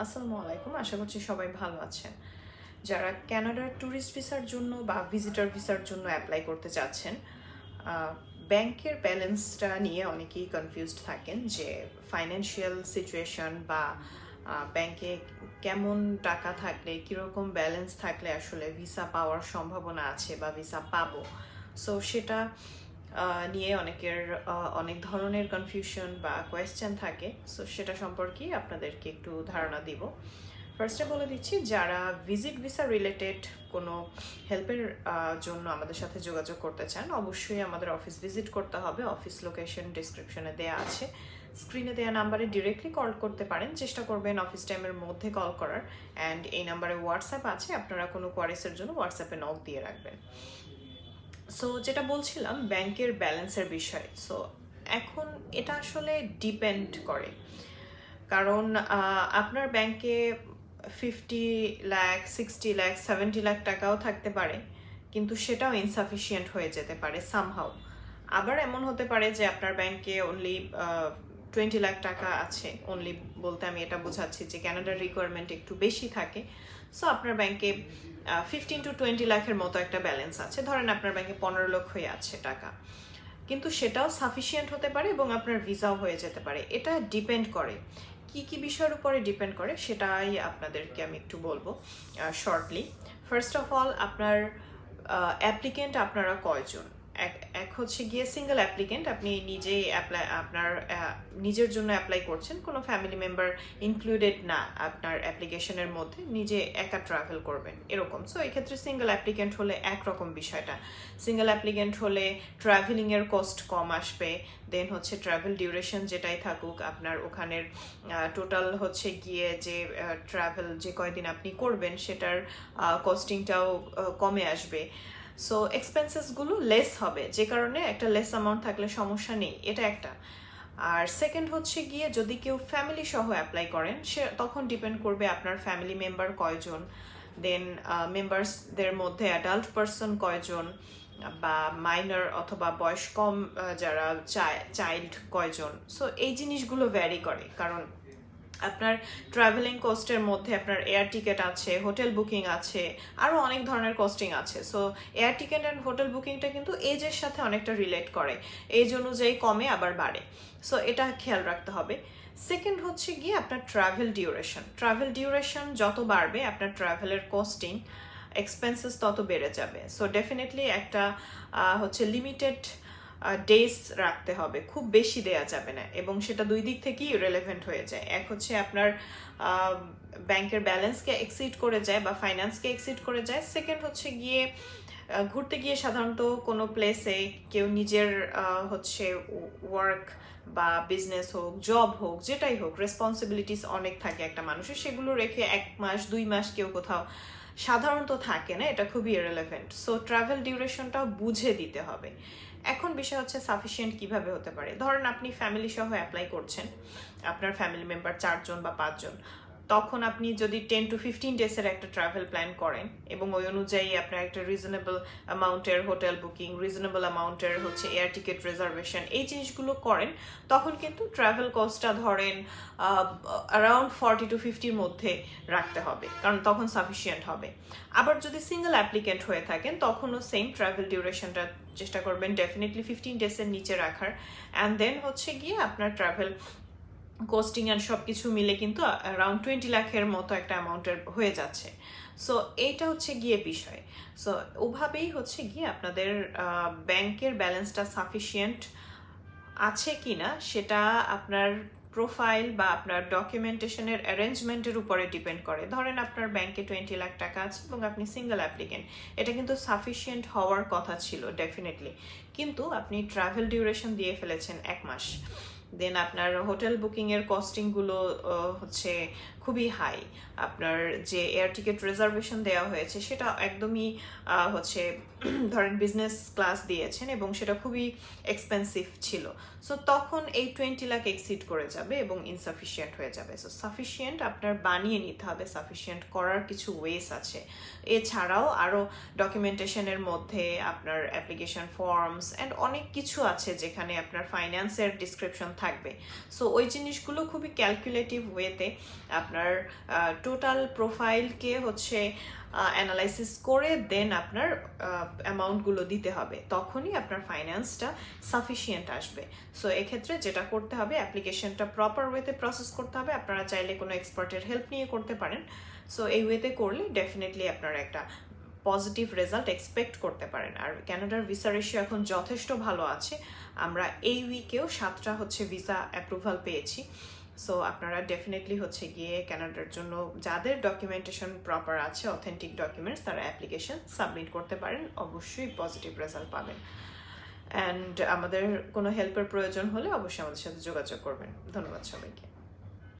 আসসালামু আলাইকুম, আশা করছি সবাই ভালো আছেন। যারা কানাডার ট্যুরিস্ট ভিসার জন্য বা ভিজিটর ভিসার জন্য অ্যাপ্লাই করতে চাচ্ছেন ব্যাংকের ব্যালেন্সটা নিয়ে অনেকেই কনফিউজড থাকেন যে ফাইন্যান্সিয়াল সিচুয়েশন বা ব্যাংকে কেমন টাকা থাকলে, কীরকম ব্যালেন্স থাকলে আসলে ভিসা পাওয়ার সম্ভাবনা আছে বা ভিসা পাবো। সো সেটা নিয়ে অনেকের অনেক ধরনের কনফিউশন বা কোয়েশ্চেন থাকে। সো সেটা সম্পর্কে আপনাদেরকে একটু ধারণা দিব। ফার্স্টে বলে দিচ্ছি, যারা ভিজিট ভিসা রিলেটেড কোনো হেল্পের জন্য আমাদের সাথে যোগাযোগ করতে চান, অবশ্যই আমাদের অফিস ভিজিট করতে হবে। অফিস লোকেশন ডিসক্রিপশনে দেওয়া আছে। স্ক্রিনে দেওয়া নাম্বারে ডিরেক্টলি কল করতে পারেন। চেষ্টা করবেন অফিস টাইমের মধ্যে কল করার। অ্যান্ড এই নাম্বারে হোয়াটসঅ্যাপ আছে। আপনারা কোনো কোয়ারিসের জন্য হোয়াটসঅ্যাপে নক দিয়ে রাখবেন। সো যেটা বলছিলাম ব্যাংকের ব্যালেন্সের বিষয়। সো এখন এটা আসলে ডিপেন্ড করে। কারণ আপনার ব্যাংকে fifty lakh sixty lakh seventy lakh টাকাও থাকতে পারে, কিন্তু সেটাও ইনসাফিসিয়েন্ট হয়ে যেতে পারে সামহাও আবার এমন হতে পারে যে আপনার ব্যাংকে অনলি টোয়েন্টি লাখ টাকা আছে অনলি বলতে আমি এটা বোঝাচ্ছি যে ক্যানাডার রিকোয়ারমেন্ট একটু বেশি থাকে। সো আপনার ব্যাংকে ফিফটিন টু টোয়েন্টি লাখের মতো একটা ব্যালেন্স আছে। ধরেন আপনার ব্যাংকে পনেরো লক্ষই আছে টাকা। কিন্তু সেটাও সাফিসিয়েন্ট হতে পারে এবং আপনার ভিসাও হয়ে যেতে পারে। এটা ডিপেন্ড করে। কি কি বিষয়ের উপরে ডিপেন্ড করে সেটাই আপনাদেরকে আমি একটু বলব শর্টলি ফার্স্ট অফ অল আপনার অ্যাপ্লিকেন্ট আপনারা কয়জন? হচ্ছে গিয়ে সিঙ্গেল অ্যাপ্লিকেন্ট আপনি নিজেই অ্যাপ্লাই আপনার নিজের জন্য অ্যাপ্লাই করছেন, কোনো ফ্যামিলি মেম্বার ইনক্লুডেড না আপনার অ্যাপ্লিকেশনের মধ্যে, নিজে একা ট্রাভেল করবেন, এরকম। সো এক্ষেত্রে সিঙ্গেল অ্যাপ্লিকেন্ট হলে একরকম বিষয়টা। সিঙ্গেল অ্যাপ্লিকেন্ট হলে ট্রাভেলিংয়ের কস্ট কম আসবে দেন হচ্ছে ট্রাভেল ডিউরেশন যেটাই থাকুক, আপনার ওখানের টোটাল হচ্ছে গিয়ে যে ট্রাভেল যে কয়দিন আপনি করবেন, সেটার কস্টিংটাও কমে আসবে। সো এক্সপেন্সেসগুলো লেস হবে, যে কারণে একটা লেস অ্যামাউন্ট থাকলে সমস্যা নেই, এটা একটা। আর সেকেন্ড হচ্ছে গিয়ে যদি কেউ ফ্যামিলি সহ অ্যাপ্লাই করেন, সে তখন ডিপেন্ড করবে আপনার ফ্যামিলি মেম্বার কয়জন। দেন মেম্বার্সদের মধ্যে অ্যাডাল্ট পার্সন কয়জন, বা মাইনর অথবা বয়স কম যারা চাইল্ড কয়জন। সো এই জিনিসগুলো ভ্যারি করে, কারণ আপনার ট্রাভেলিং কস্টের মধ্যে আপনার এয়ার টিকিট আছে হোটেল বুকিং আছে আরও অনেক ধরনের কস্টিং আছে। So air ticket and hotel বুকিংটা কিন্তু এজের সাথে অনেকটা রিলেট করে। এজ অনুযায়ী কমে, আবার বাড়ে। সো এটা খেয়াল রাখতে হবে। সেকেন্ড হচ্ছে গিয়ে আপনার ট্রাভেল ডিউরেশন ট্রাভেল ডিউরেশন যত বাড়বে, আপনার ট্রাভেলের কস্টিং এক্সপেন্সেস তত বেড়ে যাবে। সো ডেফিনেটলি একটা হচ্ছে লিমিটেড ডেজ রাখতে হবে। খুব বেশি দেয়া যাবে না এবং সেটা দুই দিক থেকেই রেলেভেন্ট হয়ে যায়। এক হচ্ছে আপনার ব্যাংকের ব্যালেন্সকে এক্সিড করে যায় বা ফাইন্যান্সকে এক্সিড করে যায়। সেকেন্ড হচ্ছে গিয়ে ঘুরতে গিয়ে সাধারণত কোনো প্লেসে কেউ নিজের হচ্ছে ওয়ার্ক বা বিজনেস হোক জব হোক, যেটাই হোক রেসপন্সিবিলিটিস অনেক থাকে একটা মানুষের। সেগুলো রেখে এক মাস, দুই মাস কেউ কোথাও সাধারণত থাকে না, এটা খুবই রেলেভেন্ট সো ট্রাভেল ডিউরেশনটাও বুঝে দিতে হবে। এখন বিষয় হচ্ছে সাফিসিয়েন্ট কীভাবে হতে পারে? ধরেন আপনি ফ্যামিলি সহ অ্যাপ্লাই করছেন, আপনার ফ্যামিলি মেম্বার চারজন বা পাঁচজন। তখন আপনি যদি টেন টু ফিফটিন ডেজের একটা ট্রাভেল প্ল্যান করেন এবং ওই অনুযায়ী আপনার একটা রিজনেবল অ্যামাউন্টের হোটেল বুকিং রিজনেবল অ্যামাউন্টের হচ্ছে এয়ার টিকিট রিজার্ভেশন এই জিনিসগুলো করেন, তখন কিন্তু ট্রাভেল কস্টটা ধরেন অ্যারাউন্ড ফর্টি টু ফিফটির মধ্যে রাখতে হবে, কারণ তখন সাফিসিয়েন্ট হবে। আবার যদি সিঙ্গেল অ্যাপ্লিকেন্ট হয়ে থাকেন, তখনও সেম ট্রাভেল ডিউরেশনটা চেষ্টা করবেন ডেফিনেটলি ফিফটিন ডেজের নিচে রাখার। অ্যান্ড দেন হচ্ছে গিয়ে আপনার ট্রাভেল কোস্টিং অ্যান্ড সব কিছু মিলে কিন্তু অ্যারাউন্ড টোয়েন্টি লাখের মতো একটা অ্যামাউন্টের হয়ে যাচ্ছে। সো এইটা হচ্ছে গিয়ে বিষয়। সো ওভাবেই হচ্ছে গিয়ে আপনাদের ব্যাংকের ব্যালেন্সটা সাফিসিয়েন্ট আছে কি না সেটা আপনার প্রোফাইল বা আপনার ডকুমেন্টেশনের অ্যারেঞ্জমেন্টের উপরে ডিপেন্ড করে। ধরেন আপনার ব্যাংকে টোয়েন্টি লাখ টাকা আছে এবং আপনি সিঙ্গেল অ্যাপ্লিকেন্ট এটা কিন্তু সাফিসিয়েন্ট হওয়ার কথা ছিল ডেফিনেটলি কিন্তু আপনি ট্রাভেল ডিউরেশন দিয়ে ফেলেছেন এক মাস। দেন আপনার হোটেল বুকিংয়ের কস্টিংগুলো হচ্ছে খুবই হাই আপনার যে এয়ার টিকিট রিজার্ভেশন দেওয়া হয়েছে, সেটা একদমই হচ্ছে ধরেন বিজনেস ক্লাস দিয়েছেন এবং সেটা খুবই এক্সপেন্সিভ ছিল। সো তখন এই টোয়েন্টি লাখ এক্সিড করে যাবে এবং ইনসাফিসিয়েন্ট হয়ে যাবে। সো সাফিসিয়েন্ট আপনার বানিয়ে নিতে হবে সাফিসিয়েন্ট করার কিছু ওয়েস আছে। এছাড়াও আরও ডকুমেন্টেশনের মধ্যে আপনার অ্যাপ্লিকেশন ফর্মস অ্যান্ড অনেক কিছু আছে যেখানে আপনার ফাইন্যান্সের ডিসক্রিপশন থাকবে। সো ওই জিনিসগুলো খুবই ক্যালকুলেটিভ ওয়েতে আপনার টোটাল প্রোফাইলকে হচ্ছে অ্যানালাইসিস করে দেন আপনার অ্যামাউন্টগুলো দিতে হবে। তখনই আপনার ফাইন্যান্সটা সাফিসিয়েন্ট আসবে। সো এক্ষেত্রে যেটা করতে হবে অ্যাপ্লিকেশনটা প্রপার ওয়েতে প্রসেস করতে হবে। আপনারা চাইলে কোনো এক্সপার্টের হেল্প নিয়ে করতে পারেন। সো এই ওয়েতে করলে ডেফিনেটলি আপনারা একটা পজিটিভ রেজাল্ট এক্সপেক্ট করতে পারেন। আর ক্যানাডার ভিসা রেশিও এখন যথেষ্ট ভালো আছে। আমরা এই উইকেও সাতটা হচ্ছে ভিসা অ্যাপ্রুভাল পেয়েছি। সো আপনারা ডেফিনেটলি হচ্ছে গিয়ে ক্যানাডার জন্য যাদের ডকুমেন্টেশন প্রপার আছে অথেন্টিক ডকুমেন্টস তারা অ্যাপ্লিকেশন সাবমিট করতে পারেন। অবশ্যই পজিটিভ রেজাল্ট পাবেন। অ্যান্ড আমাদের কোনো হেল্পের প্রয়োজন হলে অবশ্যই আমাদের সাথে যোগাযোগ করবেন। ধন্যবাদ সবাইকে।